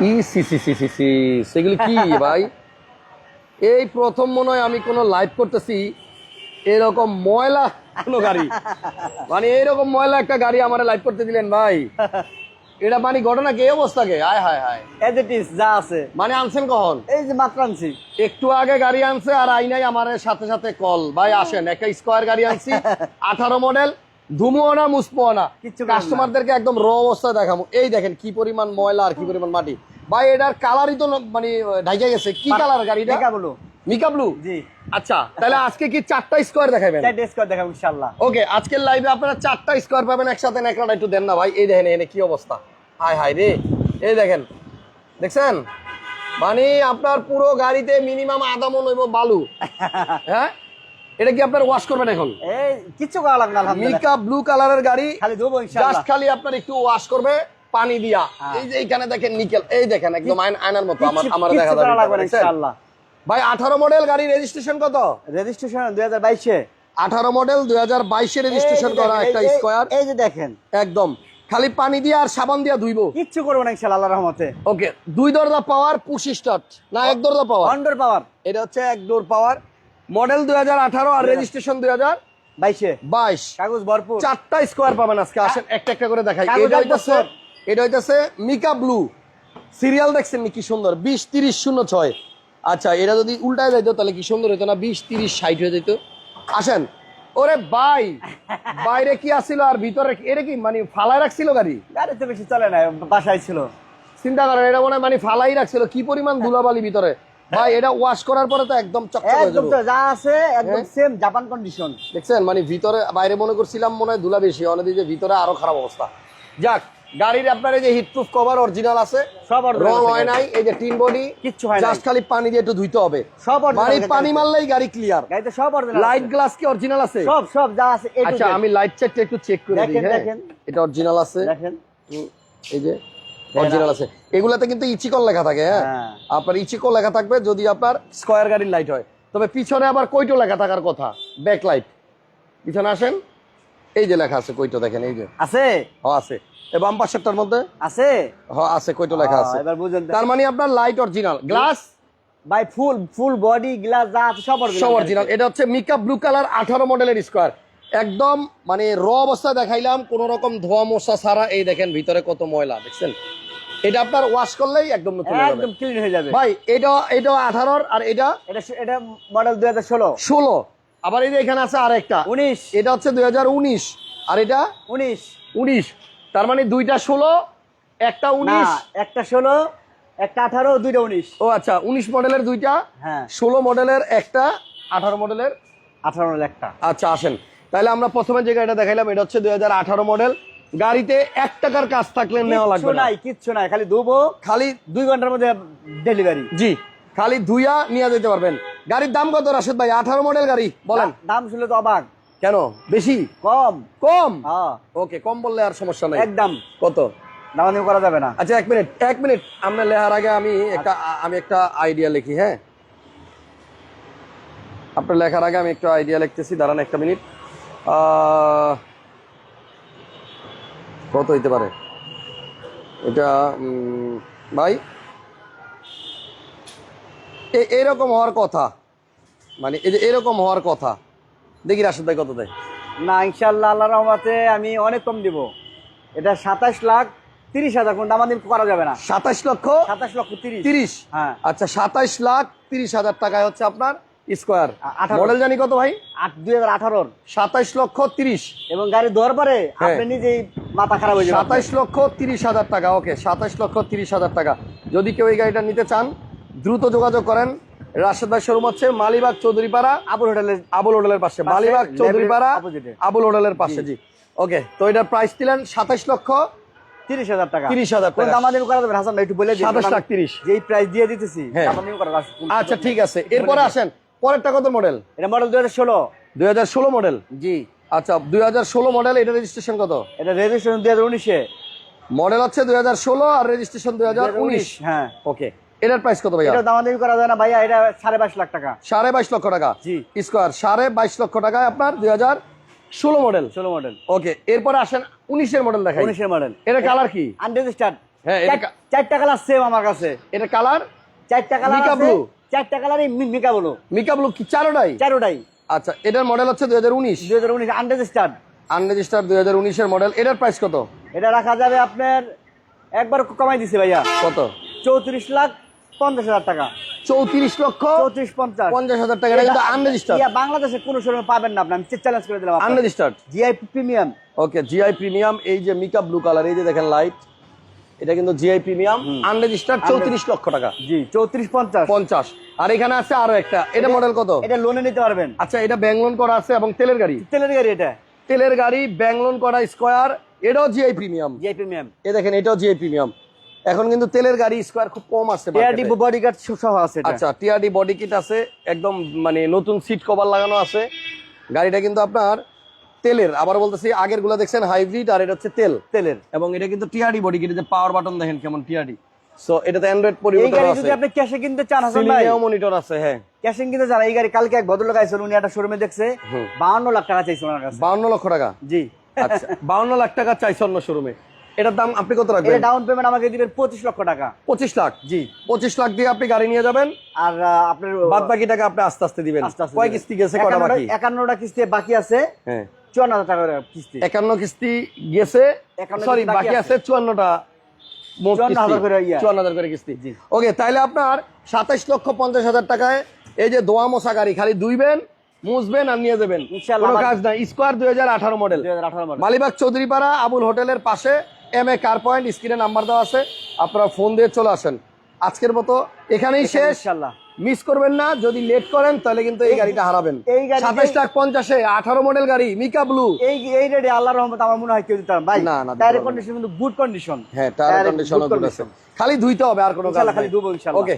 E C C C C C সেগুলি কি ভাই? এই প্রথম মনে হয় আমি কোনো লাইভ করতেছি এরকম ময়লা কোনো গাড়ি। মানে এইরকম ময়লা একটা গাড়ি আমার লাইভ করতে দিলেন ভাই। এটা মানে ঘটনা কি? অবস্থাকে? হায় হায় হায়। এজ ইট ইজ যা আছে। মানে আনছেন কখন? এই যে মাত্র আনছি। একটু আগে গাড়ি আনছে আর আইনাই আমার সাথে সাথে কল ভাই আসেন একটা স্কোয়ার গাড়ি আনছি আঠারো মডেল ধুমুও না মুসপো না। কাস্টমারদেরকে একদম র অবস্থায় দেখাবো। এই দেখেন কি পরিমাণ ময়লা আর কি পরিমাণ মাটি। ভাই এটার কালারই তো মানে ঢাইকে গেছে। কি কালার গাড়িটা? দেখা বলো মিকা ব্লু জি। আচ্ছা তাহলে আজকে কি চারটা স্কোয়ার দেখাবেন? টেস্ট দেখাবো ইনশাআল্লাহ। ওকে আজকের লাইভে আপনারা চারটা স্কোয়ার পাবেন একসাথে নেকড়াটা একটু দেন না ভাই। এই দেখেন এখানে কি অবস্থা? হায় হায় রে। এই দেখেন দেখছেন? মানে আপনার পুরো গাড়িতে মিনিমাম আধা মন হইব বালু। হ্যাঁ? এটা কি আপনার ওয়াশ করবেন এখন? এই কিচ্ছু করা লাগবে না মিকা ব্লু কালারের গাড়ি খালি ধোবো জাস্ট খালি আপনার একটু ওয়াশ করবে পানি দিয়া। হ্যাঁ। এই যে এখানে দেখেন নিকেল এই দেখেন একদম আয়নার মতো আমার আমার দেখা যাবে ইনশাআল্লাহ। ভাই আঠারো মডেল গাড়ি রেজিস্ট্রেশন কত? রেজিস্ট্রেশন দুই হাজার বাইশে। আঠারো মডেল দুই হাজার বাইশে রেজিস্ট্রেশন করা একটা স্কোয়ার এই যে দেখেন। একদম। খালি পানি দিয়ে আর সাবান দিয়ে ধুইবো। কিচ্ছু করব না ইনশাআল্লাহ আল্লাহর রহমতে। ওকে দুই দরজা পাওয়ার পুশ স্টার্ট না এক দরজা পাওয়ার অন্ডার পাওয়ার এটা হচ্ছে এক ডোর পাওয়ার মডেল দুই হাজার আঠারো আর রেজিস্ট্রেশন দুই হাজার বাইশে। বাইশ। কাগজ ভরপুর। চারটা স্কোয়ার পাবেন আজকে। আসেন একটা একটা করে দেখাই। এটা হইতেছে এটা হইতেছে মিকা ব্লু। সিরিয়াল দেখছেন কি সুন্দর। বিশ তিরিশ শূন্য ছয়। আচ্ছা এটা যদি উল্টায় যাইতো তাহলে কি সুন্দর হইতো না? বিশ তিরিশ ষাট হয়ে যেত আসেন। ওরে ভাই বাইরে কি আসছিল আর ভিতরে এটা কি মানে ফালায় রাখছিল গাড়ি? গাড়ি তো বেশি চলে না বাসায় ছিল। চিন্তা করেন এটা মনে হয় মানে ফালাই রাখছিল। কি পরিমাণ ধুলাবালি ভিতরে? ভাই এটা ওয়াশ করার পরে তো একদম চকচক একদম যা আছে একদম। সেম জাপান কন্ডিশন দেখছেন মানে ভিতরে বাইরে মনে করছিলাম মনে হয় ধুলা বেশি অনেক যে ভিতরে আরও খারাপ অবস্থা। যাক গাড়ির আপনার এই যে হিটপ্রুফ কভার অরিজিনাল আছে সব রং হয় নাই এই যে টিন বডি কিচ্ছু হয় জাস্ট খালি পানি দিয়ে একটু ধুইতে হবে। সব মানে পানি মারলেই গাড়ি ক্লিয়ার গাড়িতে সব অরিজিনাল লাইট গ্লাস কি অরিজিনাল আছে? সব সব যা আছে আচ্ছা আমি লাইট চেকটা একটু চেক করে দিই দেখেন, হ্যাঁ? এটা অরিজিনাল আছে। দেখেন। এই যে। অরিজিনাল আছে। এগুলাতে কিন্তু ইচিকল লেখা থাকে হ্যাঁ? হ্যাঁ। আপনার ইচিকল লেখা থাকবে যদি আপনার স্কয়ার গাড়ির লাইট হয়। তবে পিছনে আবার কইটো লেখা থাকার কথা ব্যাক লাইট পিছনে আসেন। এই যে লেখা আছে কইটো দেখেন এই যে। আছে? হ আছে। এই বাম পাশেরটার মধ্যে? আছে? হ আছে কইটো লেখা আছে। এবার বুঝেন তার মানে আপনার লাইট অরিজিনাল গ্লাস ভাই ফুল ফুল বডি গ্লাস যা আছে সব অরিজিনাল এটা হচ্ছে মিকা ব্লু কালার আঠারো মডেলের স্কোয়ার একদম মানে র অবস্থা দেখাইলাম কোন রকম ধোয়া মশা ছাড়া এই দেখেন ভিতরে কত ময়লা দেখছেন? এটা আপনার ওয়াশ করলেই একদম নতুন একদম ক্লিন হয়ে যাবে। ভাই এটা এটা আঠারোর আর এটা? এটা এটা মডেল দুই হাজার ষোলো। ষোলো। আবার এই যে এখানে আছে আরেকটা। উনিশ। এটা হচ্ছে দুই হাজার উনিশ। আর এটা? উনিশ। উনিশ। তার মানে দুইটা ষোলো একটা না উনিশ। একটা ষোলো একটা আঠারো দুইটা উনিশ। ও আচ্ছা উনিশ মডেলের দুইটা হ্যাঁ। ষোলো মডেলের একটা আঠারো মডেলের? আঠারো মডেল একটা। আচ্ছা আসেন। তাহলে আমরা প্রথমে যে গাড়িটা দেখাইলাম এটা হচ্ছে দুই হাজার আঠারো মডেল গাড়িতে এক টাকার কাজ থাকলে নেওয়া লাগবে না। কিচ্ছু নাই খালি ধুবো খালি দুই ঘণ্টার মধ্যে ডেলিভারি জি। খালি ধুইয়া নিয়ে যেতে পারবেন। গাড়ির দাম কত রাশেদ ভাই? আঠারো মডেল গাড়ি বলেন। দাম শুনলে তো অবাক। কেন? বেশি? কম। কম? হ্যাঁ। ওকে কম বললে আর সমস্যা নাই। একদম। কত? দামাদামি করা যাবে না। আচ্ছা এক মিনিট এক মিনিট। আমরা লেহার আগে আমি একটা আমি একটা আইডিয়া লিখি হ্যাঁ? আপনার লেখার আগে আমি একটা আইডিয়া লিখতেছি দাঁড়ান একটা মিনিট। কত হইতে পারে? এটা ভাই এরকম হওয়ার কথা। মানে এই যে এরকম হওয়ার কথা। দেখি রাশেদ ভাই কত দেয়। না ইনশাল্লাহ আল্লাহ রহমাতে আমি অনেক কম দিব। এটা সাতাশ লাখ তিরিশ হাজার কোন দামাদামি করা যাবে না। সাতাশ লক্ষ? সাতাশ লক্ষ তিরিশ। তিরিশ? হ্যাঁ। আচ্ছা সাতাশ লাখ তিরিশ হাজার টাকায় হচ্ছে আপনার স্কোয়ার। মডেল জানি কত ভাই? আট দুই হাজার আঠারোর। সাতাইশ লক্ষ তিরিশ। এবং গাড়ি দেওয়ার পরে হ্যাঁ। আপনি নিজেই মাথা খারাপ হয়ে যাবে সাতাইশ লক্ষ তিরিশ হাজার টাকা ওকে সাতাইশ লক্ষ তিরিশ হাজার টাকা। যদি কেউ এই গাড়িটা নিতে চান দ্রুত যোগাযোগ করেন। রাশেদ ভাই শোরুম হচ্ছে মালিবাগ চৌধুরীপাড়া। আবুল হোটেলের আবুল হোটেলের পাশে। মালিবাগ চৌধুরীপাড়া আবুল হোটেলের পাশে জি। ওকে তো এটার প্রাইস দিলেন সাতাইশ লক্ষ তিরিশ হাজার টাকা। 30,000 কোন টাকা। দামাদামি করা যাবে হাসান একটু বলে দিন। 27 লাখ 30 যেই প্রাইস দিয়ে দিতেছি হ্যাঁ। আচ্ছা ঠিক আছে। এরপরে আসেন। পরেরটা কত মডেল এটা মডেল দুই হাজার ষোলো। দুই হাজার ষোলো মডেল জি। আচ্ছা দুই হাজার ষোলো মডেল এটা রেজিস্ট্রেশন কত? এটা রেজিস্ট্রেশন দুই হাজার উনিশে। মডেল হচ্ছে দুই হাজার ষোলো আর রেজিস্ট্রেশন দুই হাজার উনিশ। হ্যাঁ। ওকে এটার প্রাইস কত ভাইয়া? এটা দামাদামি করা যায় না ভাইয়া এটা সাড়ে বাইশ লাখ টাকা। সাড়ে বাইশ লক্ষ টাকা? জি। স্কোয়ার সাড়ে বাইশ লক্ষ টাকায় আপনার দুই হাজার ষোলো মডেল ষোলো মডেল ওকে এরপরে আসেন উনিশের মডেল দেখাই। উনিশের মডেল এটা কালার কি? আনরেজিস্টার্ড হ্যাঁ এটা চারটা কালার সেম আমার কাছে। এটা কালার চারটা কালার blue? চারটা কালারই মিকা বলো মিকা ব্লু কি? চারোটাই চারোটাই। আচ্ছা এটার মডেল হচ্ছে দুই হাজার উনিশ। দুই হাজার উনিশ দুই হাজার উনিশের মডেল এটার প্রাইস কত? এটা রাখা যাবে আপনার একবার কমাই দিছে ভাইয়া। কত? চৌত্রিশ লাখ পঞ্চাশ হাজার টাকা। চৌত্রিশ লক্ষ চৌত্রিশ পঞ্চাশ। পঞ্চাশ হাজার টাকা। কিন্তু আনরেজিস্টার বাংলাদেশে কোনো শোরুমে পাবেন না আপনি। চ্যালেঞ্জ করে দিলাম unregistered GI premium okay GI premium এই যে মিকা ব্লু কালার এই যে দেখেন লাইট এটা কিন্তু জিআই প্রিমিয়াম আনরেজিস্টার্ড চৌত্রিশ লক্ষ টাকা। জি চৌত্রিশ পঞ্চাশ। পঞ্চাশ। আর এখানে আছে আরও একটা। এটা মডেল কত? এটা লোনে নিতে পারবেন। আচ্ছা এটা ব্যাংলোন করা আছে এবং তেলের গাড়ি? তেলের গাড়ি এটা। তেলের গাড়ি ব্যাংলোন করা স্কোয়ার এটাও জিআই প্রিমিয়াম জিআই প্রিমিয়াম এ দেখেন এটাও জিআই প্রিমিয়াম এখন কিন্তু তেলের গাড়ি স্কোয়ার খুব কম আছে market বডি গার্ড সহ আছে আচ্ছা টিআরডি বডি কিট আছে একদম মানে নতুন সিট কভার লাগানো আছে। গাড়িটা কিন্তু আপনার তেলের আবার বলতেছি আগেরগুলা দেখছেন হাইব্রিড আর এটা হচ্ছে তেল তেলের। এবং এটা কিন্তু টিআরডি বডি কিট যে পাওয়ার বাটন দেখেন কেমন টিআরডি। সো এটাতে অ্যান্ড্রয়েড এই পরিবর্তন গাড়ি আছে। যদি আপনি ক্যাশে কিনতে চান হাসান ভাই। সিলিংয়েও মনিটর আছে হ্যাঁ। ক্যাশে কিনতে চান এই গাড়ি কালকে এক ভদ্রলোক আইছিল উনি একটা শোরুমে দেখছে। হুম। বাহান্ন লাখ টাকা চাইছে ওনার কাছে। বাউন্ন লক্ষ টাকা? জি। আচ্ছা বাউন্ন লাখ টাকা চাইছে অন্য শোরুমে এটার দাম আপনি কত রাখবেন? এটা ডাউন পেমেন্ট আমাকে দিবেন পঁচিশ লক্ষ টাকা। পঁচিশ লাখ? জি। পঁচিশ লাখ দিয়ে আপনি গাড়ি নিয়ে যাবেন। আর আপনার বাদ বাকি টাকা আপনি আস্তে আস্তে দিবেন। কয় কিস্তি গেছে কটা বাকি? একান্নটা কিস্তি বাকি আছে। হ্যাঁ। চুয়ান্ন হাজার টাকা কিস্তি। একান্ন কিস্তি গেছে সরি বাকি আছে। চুয়ান্নটা মোট চুয়ান্ন কিস্তি। হাজার করে। চুয়ান্ন হাজার করে কিস্তি। ওকে তাহলে আপনার সাতাইশ লক্ষ পঞ্চাশ হাজার টাকায় এই যে দোয়া মশা গাড়ি খালি দুইবেন মুছবেন আর নিয়ে যাবেন। কোনো কাজ নাই। স্কোয়ার দুই হাজার আঠারো মডেল মালিবাগ চৌধুরীপাড়া আবুল হোটেলের পাশে এম এ কার পয়েন্ট স্ক্রিনে নাম্বার দেওয়া আছে। আপনারা ফোন দিয়ে চলে আসেন। আজকের মতো এখানেই শেষ। ইনশাল্লাহ মিস করবেন না যদি লেট করেন তাহলে কিন্তু এই গাড়িটা হারাবেন। এই গাড়ি সাতাইশ লাখ পঞ্চাশে আঠারো মডেল গাড়ি মিকা ব্লু এই এই রেডি আল্লাহ রহমত আমার মনে হয় কেউ দিতাম ভাই না, না, না। কন্ডিশন কিন্তু গুড কন্ডিশন হ্যাঁ টায়ার কন্ডিশন খালি ধুইতে হবে আর কোনো খালি ধুবো ইনশাল্লাহ। ওকে